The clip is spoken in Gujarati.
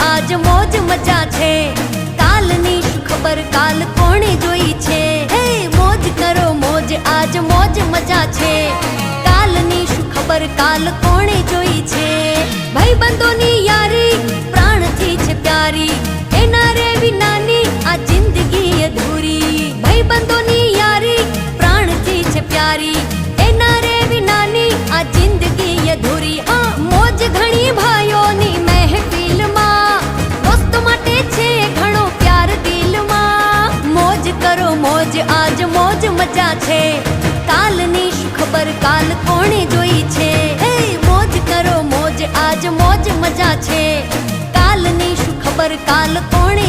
આજ મોજ મજા છે. કાલની શું ખબર? કાલ કોણે જોઈ છે? હે, મોજ કરો, મોજ. આજ મોજ મજા છે. કાલની શું ખબર? કાલ કોણે મોજ આજ મોજ મજા છે. કાલની શું ખબર, કાલ કોણે જોઈ છે? હે, મોજ કરો, મોજ આજ મોજ મજા છે. કાલની શું ખબર, કાલ કોણે